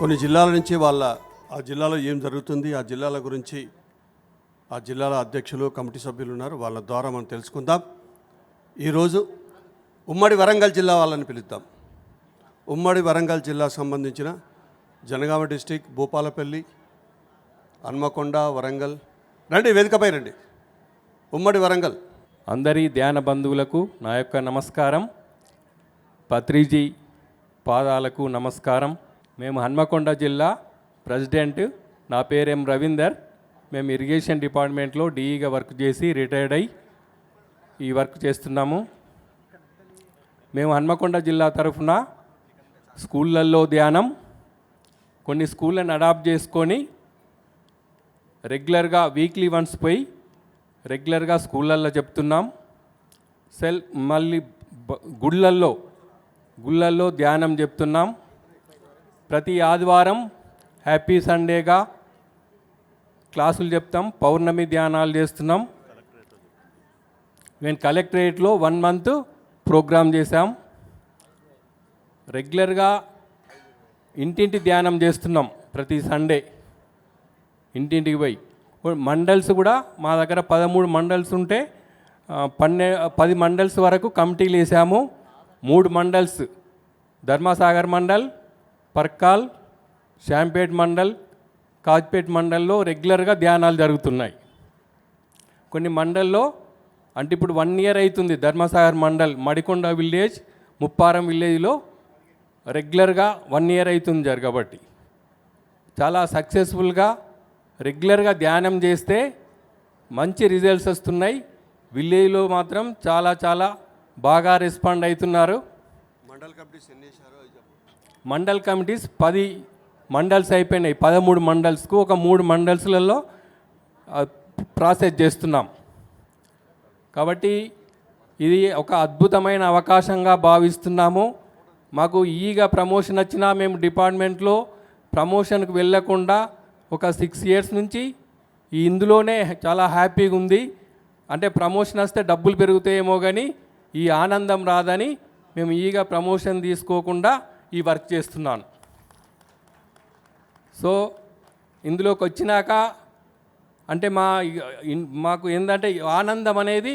కొన్ని జిల్లాల నుంచి వాళ్ళ ఆ జిల్లాలో ఏం జరుగుతుంది ఆ జిల్లాల గురించి ఆ జిల్లాల అధ్యక్షులు కమిటీ సభ్యులు ఉన్నారు. వాళ్ళ ద్వారా మనం తెలుసుకుందాం. ఈరోజు ఉమ్మడి వరంగల్ జిల్లా వాళ్ళని పిలుద్దాం. ఉమ్మడి వరంగల్ జిల్లా సంబంధించిన జనగామ డిస్టిక్ భూపాలపల్లి హన్మకొండ వరంగల్. రండి వేదికపై రండి. ఉమ్మడి వరంగల్. అందరి ధ్యాన బంధువులకు నా యొక్క నమస్కారం. పత్రిజీ పాదాలకు నమస్కారం. మేము హన్మకొండ జిల్లా ప్రెసిడెంట్. నా పేరేం రవీందర్. మేము ఇరిగేషన్ డిపార్ట్మెంట్లో డీఈగా వర్క్ చేసి రిటైర్డ్ అయి ఈ వర్క్ చేస్తున్నాము. మేము హన్మకొండ జిల్లా తరఫున స్కూళ్ళల్లో ధ్యానం కొన్ని స్కూళ్ళని అడాప్ట్ చేసుకొని రెగ్యులర్గా వీక్లీ వన్స్ పోయి రెగ్యులర్గా స్కూళ్ళల్లో చెప్తున్నాం. సెల్ మళ్ళీ గుళ్ళల్లో గుళ్ళల్లో ధ్యానం చెప్తున్నాం. ప్రతి ఆదివారం హ్యాపీ సండేగా క్లాసులు చెప్తాం పౌర్ణమి ధ్యానాలు చేస్తున్నాం. నేను కలెక్టరేట్లో వన్ మంత్ ప్రోగ్రామ్ చేశాం. రెగ్యులర్గా ఇంటింటి ధ్యానం చేస్తున్నాం ప్రతి సండే. ఇంటింటికి పోయి. మండల్స్ కూడా మా దగ్గర పదమూడు మండల్స్ ఉంటే పన్నె పది మండల్స్ వరకు కమిటీలు వేసాము. మూడు మండల్స్. ధర్మసాగర్ మండల్ పర్కాల్ శాంపేట్ మండల్ కాజ్పేట్ మండల్లో రెగ్యులర్గా ధ్యానాలు జరుగుతున్నాయి. కొన్ని మండల్లో అంటే ఇప్పుడు వన్ ఇయర్ అవుతుంది ధర్మసాగర్ మండల్ మడికొండ విలేజ్ ముప్పారం విలేజ్లో రెగ్యులర్గా వన్ ఇయర్ అవుతుంది జరగబట్టి చాలా సక్సెస్ఫుల్గా రెగ్యులర్గా ధ్యానం చేస్తే మంచి రిజల్ట్స్ వస్తున్నాయి. విలేజ్లో మాత్రం చాలా చాలా బాగా రెస్పాండ్ అవుతున్నారు. మండల్ కమిటీస్ ఎన్ని మండల్ కమిటీస్ పది మండల్స్ అయిపోయినాయి. పదమూడు మండల్స్కు ఒక మూడు మండల్స్లలో ప్రాసెస్ చేస్తున్నాం. కాబట్టి ఇది ఒక అద్భుతమైన అవకాశంగా భావిస్తున్నాము. మాకు ఈగా ప్రమోషన్ వచ్చినా మేము డిపార్ట్మెంట్లో ప్రమోషన్కు వెళ్ళకుండా ఒక సిక్స్ ఇయర్స్ నుంచి ఈ ఇందులోనే చాలా హ్యాపీగా ఉంది. అంటే ప్రమోషన్ వస్తే డబ్బులు పెరుగుతాయేమో కానీ ఈ ఆనందం రాదని మేము ఈగా ప్రమోషన్ తీసుకోకుండా ఈ వర్క్ చేస్తున్నాను. సో ఇందులోకి వచ్చినాక అంటే మా మాకు ఏంటంటే ఆనందం అనేది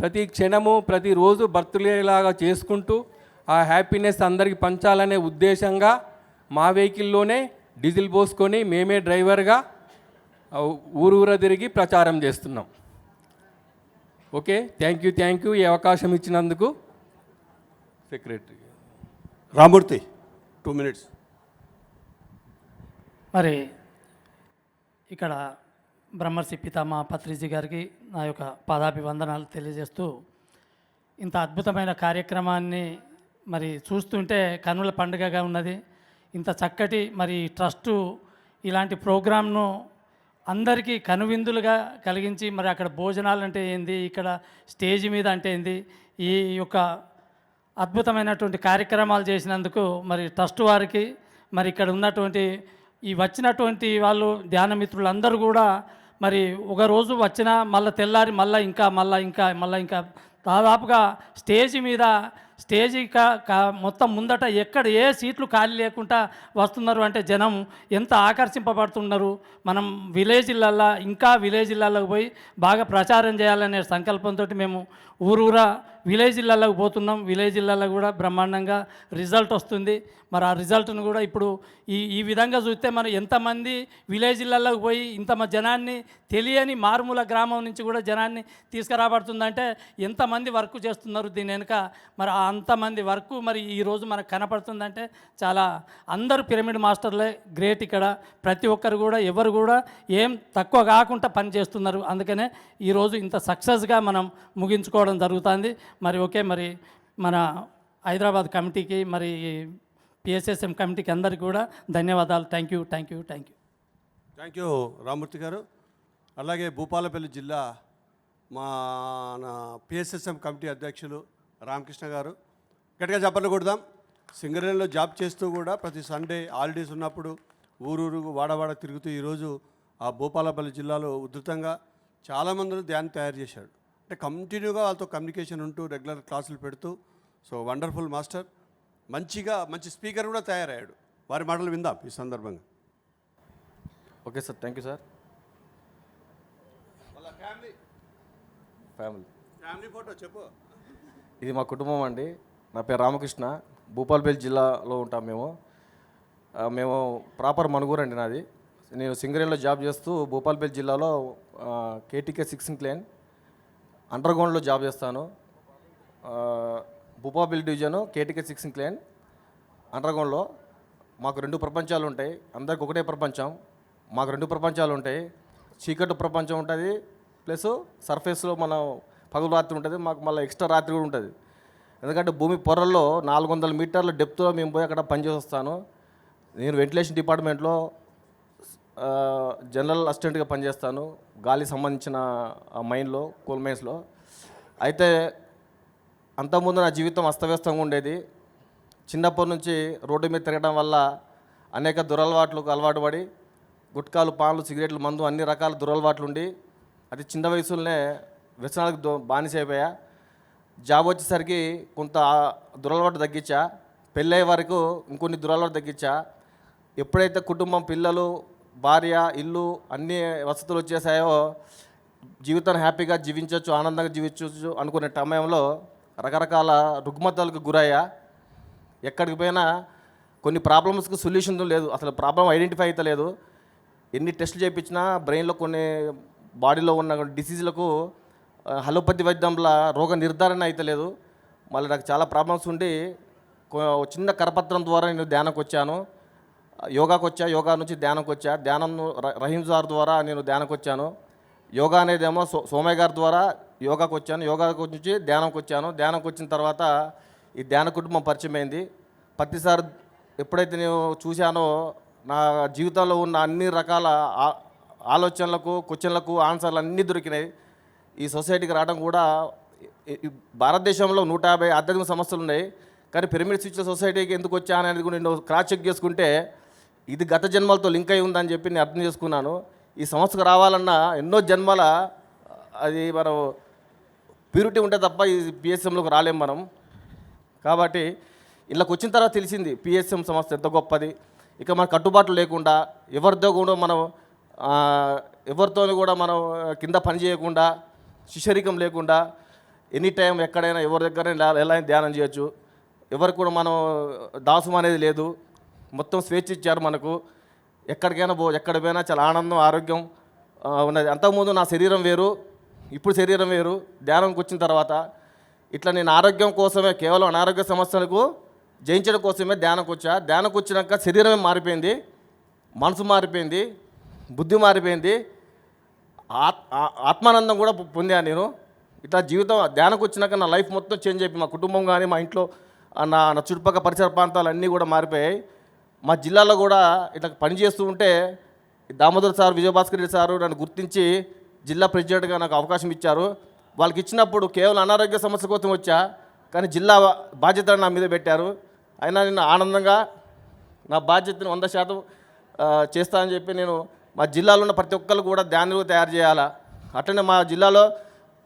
ప్రతి క్షణము ప్రతిరోజు బర్త్డేలాగా చేసుకుంటూ ఆ హ్యాపీనెస్ అందరికి పంచాలనే ఉద్దేశంగా మా వెహికల్లోనే డీజిల్ పోసుకొని మేమే డ్రైవర్గా ఊరూర తిరిగి ప్రచారం చేస్తున్నాం. Okay? Thank you thank you. ఈ అవకాశం ఇచ్చినందుకు సెక్రటరీ. రామూర్తి టూ మినిట్స్ మరి ఇక్కడ బ్రహ్మర్షి పితామ పత్రిజీ గారికి నా యొక్క పాదాభివందనాలు తెలియజేస్తూ ఇంత అద్భుతమైన కార్యక్రమాన్ని మరి చూస్తుంటే కనుల పండుగగా ఉన్నది. ఇంత చక్కటి మరి ట్రస్టు ఇలాంటి ప్రోగ్రామ్ను అందరికీ కనువిందులుగా కలిగించి మరి అక్కడ భోజనాలు అంటే ఏంది? ఇక్కడ స్టేజ్ మీద అంటే ఏంది? ఈ యొక్క అద్భుతమైనటువంటి కార్యక్రమాలు చేసినందుకు మరి ట్రస్ట్ వారికి మరి ఇక్కడ ఉన్నటువంటి ఈ వచ్చినటువంటి వాళ్ళు ధ్యానమిత్రులందరూ కూడా మరి ఒక రోజు వచ్చినా మళ్ళీ తెల్లారి మళ్ళీ ఇంకా మళ్ళీ ఇంకా మళ్ళీ ఇంకా దాదాపుగా స్టేజ్ మీద స్టేజ్ కా- కా- మొత్తం ముందట ఎక్కడ ఏ సీట్లు ఖాళీ లేకుండా వస్తున్నారు అంటే జనం ఎంత ఆకర్షింపబడుతున్నారు. మనం విలేజ్లల్లో ఇంకా విలేజ్లలోకి పోయి బాగా ప్రచారం చేయాలనే సంకల్పంతో మేము ఊరూరా విలేజ్లలోకి పోతున్నాం. విలేజ్లలో కూడా బ్రహ్మాండంగా రిజల్ట్ వస్తుంది. మరి ఆ రిజల్ట్ను కూడా ఇప్పుడు ఈ ఈ విధంగా చూస్తే మనం ఎంతమంది విలేజ్లలోకి పోయి ఇంత జనాన్ని తెలియని మారుమూల గ్రామం నుంచి కూడా జనాన్ని తీసుకురాబడుతుందంటే ఎంతమంది వర్క్ చేస్తున్నారు దీని వెనుక? మరి అంతమంది వర్క్ మరి ఈరోజు మనకు కనపడుతుందంటే చాలా అందరూ పిరమిడ్ మాస్టర్లే గ్రేట్ ఇక్కడ. ప్రతి ఒక్కరు కూడా ఎవరు కూడా ఏం తక్కువ కాకుండా పని చేస్తున్నారు అందుకనే ఈరోజు ఇంత సక్సెస్గా మనం ముగించుకోవడం జరుగుతుంది. మరి ఓకే మరి మన హైదరాబాద్ కమిటీకి మరి పిఎస్ఎస్ఎం కమిటీకి అందరికీ కూడా ధన్యవాదాలు. Thank you thank you thank you. Thank you Ramurthy గారు. అలాగే భూపాలపల్లి జిల్లా మా పిఎస్ఎస్ఎం కమిటీ అధ్యక్షులు రామకృష్ణ గారు. గట్టిగా చెప్పలు కొడదాం. సింగరేణిలో జాబ్ చేస్తూ కూడా ప్రతి సండే హాలిడేస్ ఉన్నప్పుడు ఊరూరు వాడవాడ తిరుగుతూ ఈరోజు ఆ భూపాలపల్లి జిల్లాలో ఉధృతంగా చాలామందిని ధ్యాన్ తయారు చేశాడు. అంటే కంటిన్యూగా వాళ్ళతో కమ్యూనికేషన్ ఉంటూ రెగ్యులర్ క్లాసులు పెడుతూ సో వండర్ఫుల్ మాస్టర్. మంచిగా మంచి స్పీకర్ కూడా తయారయ్యాడు. వారి మాటలు విందాం ఈ సందర్భంగా. Okay sir thank you sir family. Family. Photo చెప్పు. ఇది మా కుటుంబం అండి. నా పేరు రామకృష్ణ. భూపాలపల్లి జిల్లాలో ఉంటాం మేము. మేము ప్రాపర్ మనుగూరు అండి నాది. నేను సింగరేణిలో జాబ్ చేస్తూ భూపాలపల్లి జిల్లాలో కేటీకే సిక్స్ క్లేన్ అండర్గ్రౌండ్లో జాబ్ చేస్తాను. భూపాబిల్ division division KTK six Klein అండర్గ్రౌండ్లో మాకు రెండు ప్రపంచాలు ఉంటాయి. అందరికి ఒకటే ప్రపంచం. మాకు రెండు ప్రపంచాలు ఉంటాయి. చీకటి ప్రపంచం ఉంటుంది. ప్లస్ సర్ఫేస్లో మనం పగలు రాత్రి ఉంటుంది. మాకు మళ్ళీ ఎక్స్ట్రా రాత్రి కూడా ఉంటుంది. ఎందుకంటే భూమి పొరల్లో నాలుగు వందల మీటర్ల డెప్త్లో మేము పోయి అక్కడ పనిచేసి వస్తాను. నేను వెంటిలేషన్ డిపార్ట్మెంట్లో జనరల్ అసిస్టెంట్గా పనిచేస్తాను. గాలి సంబంధించిన మైన్లో కూల్ మైన్స్లో. అయితే అంతకుముందు నా జీవితం అస్తవ్యస్తంగా ఉండేది. చిన్నప్పటి నుంచి రోడ్డు మీద తిరగడం వల్ల అనేక దురలవాట్లకు అలవాటు పడి గుట్కాలు పాన్లు సిగరెట్లు మందు అన్ని రకాల దురలవాట్లు ఉండి అది చిన్న వయసులోనే వ్యసనాలకు దో బానిస అయిపోయా జాబ్ వచ్చేసరికి కొంత దురలవాటు తగ్గించా. పెళ్ళయ్యే వరకు ఇంకొన్ని దురలవాటు తగ్గించా. ఎప్పుడైతే కుటుంబం పిల్లలు భార్య ఇల్లు అన్ని వసతులు వచ్చేసాయో జీవితాన్ని హ్యాపీగా జీవించవచ్చు ఆనందంగా జీవించవచ్చు అనుకునే సమయంలో రకరకాల రుగ్మతలకు గురయ్యా. ఎక్కడికి పోయినా కొన్ని ప్రాబ్లమ్స్కి సొల్యూషన్ లేదు. అసలు ప్రాబ్లం ఐడెంటిఫై అయితే లేదు. ఎన్ని టెస్టులు చేయించినా బ్రెయిన్లో కొన్ని బాడీలో ఉన్న డిసీజులకు హలోపతి వైద్యంలో రోగ నిర్ధారణ అయితే లేదు. మళ్ళీ నాకు చాలా ప్రాబ్లమ్స్ ఉండి చిన్న కరపత్రం ద్వారా నేను ధ్యానంకి వచ్చాను. యోగాకు వచ్చా యోగా నుంచి ధ్యానంకి వచ్చా ధ్యానం రహీం సార్ ద్వారా నేను ధ్యానంకి వచ్చాను యోగా అనేదేమో సో సోమయ్య గారి ద్వారా యోగాకు వచ్చాను యోగాకు నుంచి ధ్యానంకి వచ్చాను ధ్యానంకి వచ్చిన తర్వాత ఈ ధ్యాన కుటుంబం పరిచయం అయింది ప్రతిసారి ఎప్పుడైతే నేను చూశానో నా జీవితంలో ఉన్న అన్ని రకాల ఆలోచనలకు క్వశ్చన్లకు ఆన్సర్లు అన్నీ దొరికినాయి. ఈ సొసైటీకి రావడం కూడా భారతదేశంలో నూట యాభై ఆధ్యాత్మిక సమస్యలు ఉన్నాయి కానీ పిరమిడ్ స్విచ్ సొసైటీకి ఎందుకు వచ్చా అనేది కూడా నేను క్రాస్ చెక్ చేసుకుంటే ఇది గత జన్మలతో లింక్ అయి ఉందని చెప్పి నేను అర్థం చేసుకున్నాను. ఈ సంస్థకు రావాలన్నా ఎన్నో జన్మల అది మనం ప్యూరిటీ ఉంటే తప్ప ఈ పిఎస్ఎంలోకి రాలేం మనం. కాబట్టి ఇళ్ళకి వచ్చిన తర్వాత తెలిసింది పిఎస్ఎం సంస్థ ఎంత గొప్పది. ఇక మన కట్టుబాట్లు లేకుండా ఎవరితో కూడా మనం ఆ, ఎవరితో కూడా మనం కింద పని చేయకుండా శిశరికం లేకుండా ఎనీ టైం ఎక్కడైనా ఎవరి దగ్గర ఎలా అయినా ధ్యానం చేయొచ్చు. ఎవరికి కూడా మనం దాసం అనేది లేదు. మొత్తం స్వేచ్ఛ ఇచ్చారు మనకు. ఎక్కడికైనా పో ఎక్కడ పోయినా చాలా ఆనందం ఆరోగ్యం ఉన్నది. అంతకుముందు నా శరీరం వేరు ఇప్పుడు శరీరం వేరు. ధ్యానంకి వచ్చిన తర్వాత ఇట్లా నేను ఆరోగ్యం కోసమే కేవలం అనారోగ్య సమస్యలకు జయించడం కోసమే ధ్యానంకి వచ్చా. ధ్యానంకి వచ్చినాక శరీరమే మారిపోయింది మనసు మారిపోయింది బుద్ధి మారిపోయింది. ఆత్ ఆత్మానందం కూడా పొందాను నేను. ఇట్లా జీవితం ధ్యానంకి వచ్చినాక నా లైఫ్ మొత్తం చేంజ్ అయిపోయింది. మా కుటుంబం కానీ మా ఇంట్లో నా నా చుట్టుపక్కల పరిసర ప్రాంతాలు అన్నీ కూడా మారిపోయాయి. మా జిల్లాలో కూడా ఇట్లా పని చేస్తూ ఉంటే దామోదర్ సార్ విజయభాస్కర్ రెడ్డి సారు నన్ను గుర్తించి జిల్లా ప్రెసిడెంట్గా నాకు అవకాశం ఇచ్చారు. వాళ్ళకి ఇచ్చినప్పుడు కేవలం అనారోగ్య సమస్య కోసం వచ్చా కానీ జిల్లా బాధ్యత నా మీద పెట్టారు. అయినా నేను ఆనందంగా నా బాధ్యతను వంద శాతం చేస్తానని చేస్తా అని చెప్పి నేను మా జిల్లాలో ఉన్న ప్రతి ఒక్కరు కూడా ధ్యానులు తయారు చేయాలా? అట్లనే మా జిల్లాలో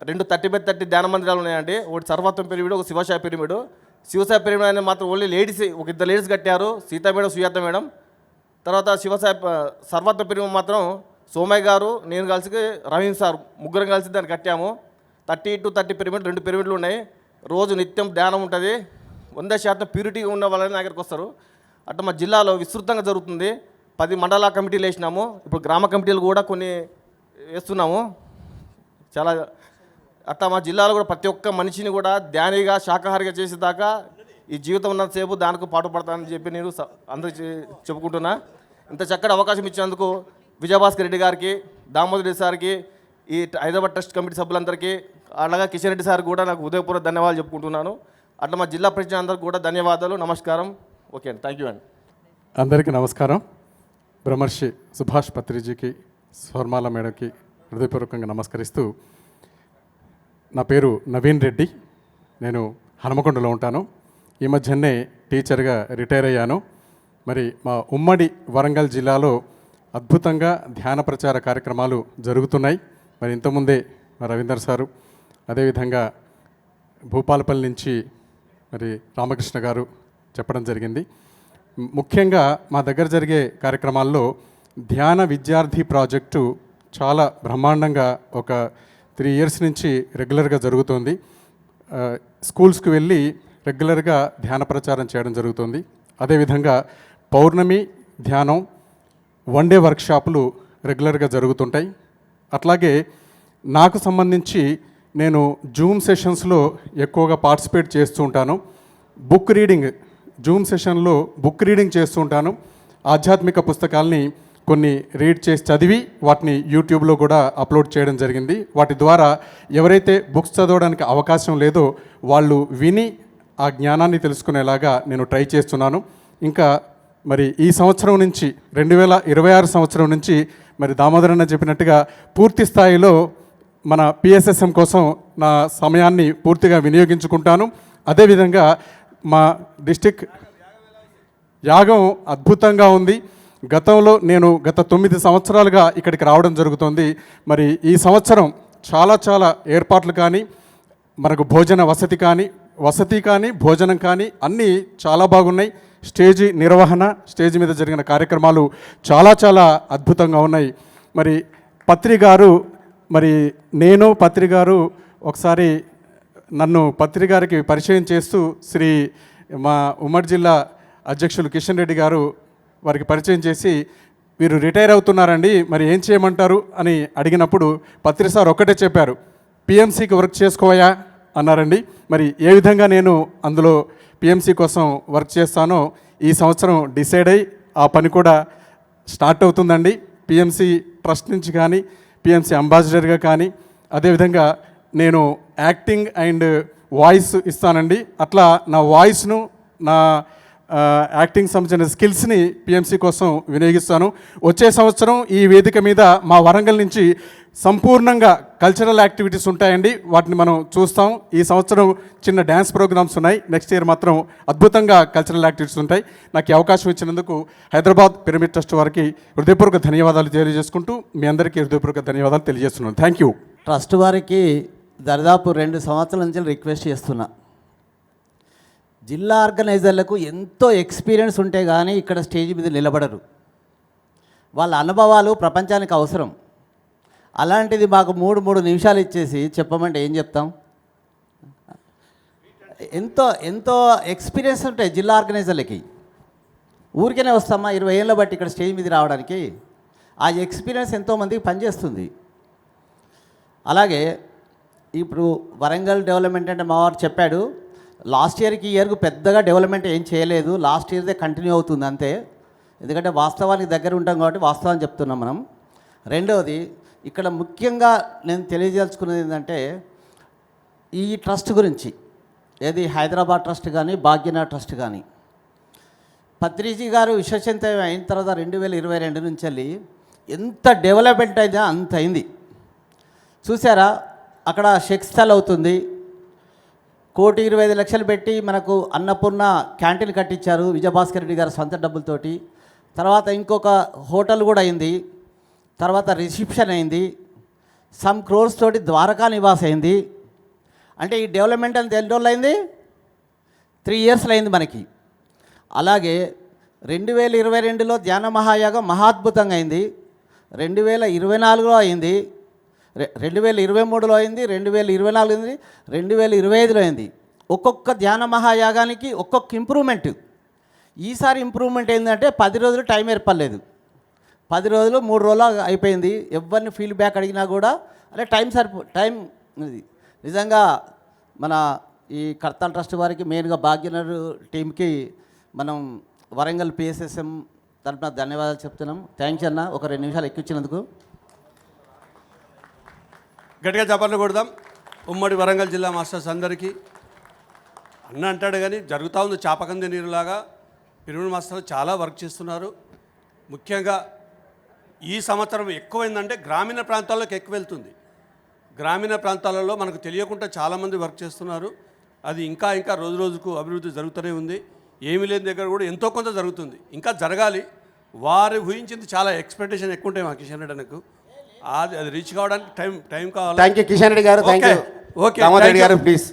రెండు థర్టీ బై థర్టీ ధ్యాన మందిరాలు ఉన్నాయండి. ఒకటి సర్వత్వం పిరిమిడు ఒక శివశాయ పిరిమిడు. శివసాయి ప్రేమ అనేది మాత్రం ఓన్లీ లేడీస్ ఒక ఇద్దరు లేడీస్ కట్టారు. Sita madam Suyata madam. తర్వాత శివసాయి సర్వత్ర ప్రేమ మాత్రం సోమయ్య గారు నేను కలిసి రవీంద్ సార్ ముగ్గురం కలిసి దాన్ని కట్టాము. థర్టీ టు థర్టీ పిరమిడ్ రెండు పిరమిడ్లు ఉన్నాయి. రోజు నిత్యం ధ్యానం ఉంటుంది. వంద శాతం ప్యూరిటీగా ఉన్న వాళ్ళని నా దగ్గరికి వస్తారు. అట్లా మా జిల్లాలో విస్తృతంగా జరుగుతుంది. పది మండల కమిటీలు వేసినాము. ఇప్పుడు గ్రామ కమిటీలు కూడా కొన్ని వేస్తున్నాము. చాలా అట్లా మా జిల్లాలో కూడా ప్రతి ఒక్క మనిషిని కూడా ధ్యానిగా శాకాహారిగా చేసేదాకా ఈ జీవితం ఉన్నంతసేపు దానికి పాటుపడతానని చెప్పి నేను అందరికీ అందరికి చెప్పుకుంటున్నా. ఇంత చక్కటి అవకాశం ఇచ్చినందుకు విజయభాస్కర్ రెడ్డి గారికి దామోదర్ రెడ్డి సార్కి ఈ హైదరాబాద్ ట్రస్ట్ కమిటీ సభ్యులందరికీ అలాగే కిషన్ రెడ్డి సార్ కూడా నాకు ఉదయపూర్వక ధన్యవాదాలు చెప్పుకుంటున్నాను. అట్లా మా జిల్లా ప్రెసిడెంట్ అందరికీ కూడా ధన్యవాదాలు నమస్కారం. ఓకే అండి థ్యాంక్ యూ అండి. అందరికీ నమస్కారం. బ్రహ్మర్షి సుభాష్ పత్రిజీకి స్వర్మాల మేడంకి హృదయపూర్వకంగా నమస్కరిస్తూ నా పేరు నవీన్ రెడ్డి. నేను హనుమకొండలో ఉంటాను. ఈ మధ్యనే టీచర్గా రిటైర్ అయ్యాను. మరి మా ఉమ్మడి వరంగల్ జిల్లాలో అద్భుతంగా ధ్యాన ప్రచార కార్యక్రమాలు జరుగుతున్నాయి. మరి ఇంతకుముందే మా రవీందర్ సారు అదేవిధంగా భూపాలపల్లి నుంచి మరి రామకృష్ణ గారు చెప్పడం జరిగింది. ముఖ్యంగా మా దగ్గర జరిగే కార్యక్రమాల్లో ధ్యాన విద్యార్థి ప్రాజెక్టు చాలా బ్రహ్మాండంగా ఒక త్రీ ఇయర్స్ నుంచి రెగ్యులర్గా జరుగుతోంది. స్కూల్స్కి వెళ్ళి రెగ్యులర్గా ధ్యాన ప్రచారం చేయడం జరుగుతుంది. అదేవిధంగా పౌర్ణమి ధ్యానం వన్ డే వర్క్షాపులు రెగ్యులర్గా జరుగుతుంటాయి. అట్లాగే నాకు సంబంధించి నేను జూమ్ సెషన్స్లో ఎక్కువగా పార్టిసిపేట్ చేస్తూ ఉంటాను. బుక్ రీడింగ్ జూమ్ సెషన్లో బుక్ రీడింగ్ చేస్తూ ఉంటాను. ఆధ్యాత్మిక పుస్తకాల్ని కొన్ని రీడ్ చేసి చదివి వాటిని యూట్యూబ్లో కూడా అప్లోడ్ చేయడం జరిగింది. వాటి ద్వారా ఎవరైతే బుక్స్ చదవడానికి అవకాశం లేదో వాళ్ళు విని ఆ జ్ఞానాన్ని తెలుసుకునేలాగా నేను ట్రై చేస్తున్నాను. ఇంకా మరి ఈ సంవత్సరం నుంచి రెండు వేల ఇరవై ఆరు సంవత్సరం నుంచి మరి దామోదరన్న చెప్పినట్టుగా పూర్తి స్థాయిలో మన పిఎస్ఎస్ఎం కోసం నా సమయాన్ని పూర్తిగా వినియోగించుకుంటాను. అదేవిధంగా మా డిస్టిక్ యాగం అద్భుతంగా ఉంది. గతంలో నేను గత తొమ్మిది సంవత్సరాలుగా ఇక్కడికి రావడం జరుగుతుంది. మరి ఈ సంవత్సరం చాలా చాలా ఏర్పాట్లు కానీ మనకు భోజన వసతి కానీ వసతి కానీ భోజనం కానీ అన్నీ చాలా బాగున్నాయి. స్టేజి నిర్వహణ స్టేజ్ మీద జరిగిన కార్యక్రమాలు చాలా చాలా అద్భుతంగా ఉన్నాయి. మరి పత్రి గారు మరి నేను పత్రి గారు ఒకసారి నన్ను పత్రి గారికి పరిచయం చేస్తూ శ్రీ మా ఉమ్మడి జిల్లా అధ్యక్షులు కిషన్ రెడ్డి గారు వారికి పరిచయం చేసి వీరు రిటైర్ అవుతున్నారండి మరి ఏం చేయమంటారు? అని అడిగినప్పుడు పత్రి సార్ ఒక్కటే చెప్పారు పిఎంసీకి వర్క్ చేసుకోవయా అన్నారండి. మరి ఏ విధంగా నేను అందులో పిఎంసీ కోసం వర్క్ చేస్తానో ఈ సంవత్సరం డిసైడ్ అయ్యి ఆ పని కూడా స్టార్ట్ అవుతుందండి. పిఎంసీ ట్రస్ట్ నుంచి కానీ పిఎంసీ అంబాసిడర్గా కానీ అదేవిధంగా నేను యాక్టింగ్ అండ్ వాయిస్ ఇస్తానండి. అట్లా నా వాయిస్ను నా యాక్టింగ్ సంబంధించిన స్కిల్స్ని పిఎంసీ కోసం వినియోగిస్తాను. వచ్చే సంవత్సరం ఈ వేదిక మీద మా వరంగల్ నుంచి సంపూర్ణంగా కల్చరల్ యాక్టివిటీస్ ఉంటాయండి. వాటిని మనం చూస్తాం. ఈ సంవత్సరం చిన్న డ్యాన్స్ ప్రోగ్రామ్స్ ఉన్నాయి. నెక్స్ట్ ఇయర్ మాత్రం అద్భుతంగా కల్చరల్ యాక్టివిటీస్ ఉంటాయి. నాకు అవకాశం ఇచ్చినందుకు హైదరాబాద్ పిరమిడ్ ట్రస్ట్ వారికి హృదయపూర్వక ధన్యవాదాలు తెలియజేసుకుంటూ మీ అందరికీ హృదయపూర్వక ధన్యవాదాలు తెలియజేస్తున్నాను. థ్యాంక్ యూ ట్రస్ట్ వారికి దాదాపు రెండు సంవత్సరాల నుంచి రిక్వెస్ట్ చేస్తున్నా. జిల్లా ఆర్గనైజర్లకు ఎంతో ఎక్స్పీరియన్స్ ఉంటే కానీ ఇక్కడ స్టేజ్ మీద నిలబడరు. వాళ్ళ అనుభవాలు ప్రపంచానికి అవసరం. అలాంటిది మాకు మూడు మూడు నిమిషాలు ఇచ్చేసి చెప్పమంటే ఏం చెప్తాం? ఎంతో ఎంతో ఎక్స్పీరియన్స్ ఉంటాయి జిల్లా ఆర్గనైజర్లకి. ఊరికనే వస్తామా? ఇరవై ఏళ్ళ బట్టి ఇక్కడ స్టేజ్ మీద రావడానికి. ఆ ఎక్స్పీరియన్స్ ఎంతోమందికి పనిచేస్తుంది. అలాగే ఇప్పుడు వరంగల్ డెవలప్మెంట్ అంటే మావారు చెప్పాడు లాస్ట్ ఇయర్కి ఇయర్కు పెద్దగా డెవలప్మెంట్ ఏం చేయలేదు. లాస్ట్ ఇయర్దే కంటిన్యూ అవుతుంది అంతే. ఎందుకంటే వాస్తవానికి దగ్గర ఉంటాం కాబట్టి వాస్తవాన్ని చెప్తున్నాం మనం. రెండవది ఇక్కడ ముఖ్యంగా నేను తెలియజేసుకున్నది ఏంటంటే ఈ ట్రస్ట్ గురించి ఏది హైదరాబాద్ ట్రస్ట్ కానీ భాగ్యనాథ్ ట్రస్ట్ కానీ పత్రిజీ గారు విశ్వచంత అయిన తర్వాత రెండు వేల ఇరవై రెండు నుంచి వెళ్ళి ఎంత డెవలప్మెంట్ అయితే అంత అయింది. చూసారా? అక్కడ షెక్స్థల్ అవుతుంది. కోటి ఇరవై ఐదు లక్షలు పెట్టి మనకు అన్నపూర్ణ క్యాంటీన్ కట్టించారు విజయభాస్కర్ రెడ్డి గారు సొంత డబ్బులతోటి. తర్వాత ఇంకొక హోటల్ కూడా అయింది. తర్వాత రిసెప్షన్ అయింది. సమ్ క్రోర్స్ తోటి ద్వారకా నివాస్ అయింది. అంటే ఈ డెవలప్మెంట్ అంత ఎన్ని రోజులు అయింది? త్రీ ఇయర్స్లో అయింది మనకి. అలాగే రెండు వేల ఇరవై రెండులో ధ్యాన మహాయాగం మహాద్భుతంగా అయింది. రెండు వేల ఇరవై నాలుగులో అయింది. రెండు వేల ఇరవై మూడులో అయింది రెండు వేల ఇరవై నాలుగు అయింది రెండు వేల ఇరవై ఐదులో అయింది. ఒక్కొక్క ధ్యాన మహాయాగానికి ఒక్కొక్క ఇంప్రూవ్మెంట్. ఈసారి ఇంప్రూవ్మెంట్ ఏంటంటే పది రోజులు టైం ఏర్పడలేదు. పది రోజులు మూడు రోజులు అయిపోయింది. ఎవరిని ఫీడ్బ్యాక్ అడిగినా కూడా అరే టైం సరిపో టైం ఇది. నిజంగా మన ఈ కర్తన్ ట్రస్ట్ వారికి మెయిన్గా భాగ్యనగర్ టీంకి మనం వరంగల్ పిఎస్ఎస్ఎం తరపున ధన్యవాదాలు చెప్తున్నాం. థ్యాంక్స్ అన్న ఒక రెండు నిమిషాలు ఎక్కించినందుకు. గట్టిగా చప్పట్లు కొడదాం. ఉమ్మడి వరంగల్ జిల్లా మాస్టర్స్ అందరికీ. అన్న అంటాడు కానీ జరుగుతూ ఉంది చాపకంది నీరులాగా. పిరమిడ్ మాస్టర్లు చాలా వర్క్ చేస్తున్నారు. ముఖ్యంగా ఈ సంవత్సరం ఎక్కువైందంటే గ్రామీణ ప్రాంతాల్లోకి ఎక్కువ వెళ్తుంది. గ్రామీణ ప్రాంతాలలో మనకు తెలియకుండా చాలామంది వర్క్ చేస్తున్నారు. అది ఇంకా ఇంకా రోజు రోజుకు అభివృద్ధి జరుగుతూనే ఉంది. ఏమీ లేని దగ్గర కూడా ఎంతో కొంత జరుగుతుంది. ఇంకా జరగాలి. వారు ఊహించింది చాలా ఎక్స్పెక్టేషన్ ఎక్కువ ఉంటాయి మా కిషన్ రెడ్డి అన్నకు. అది రీచ్ కావడానికి టైం టైం కావాలి? థ్యాంక్ యూ కిషన్ రెడ్డి గారు. Thank you okay. గారు ప్లీజ్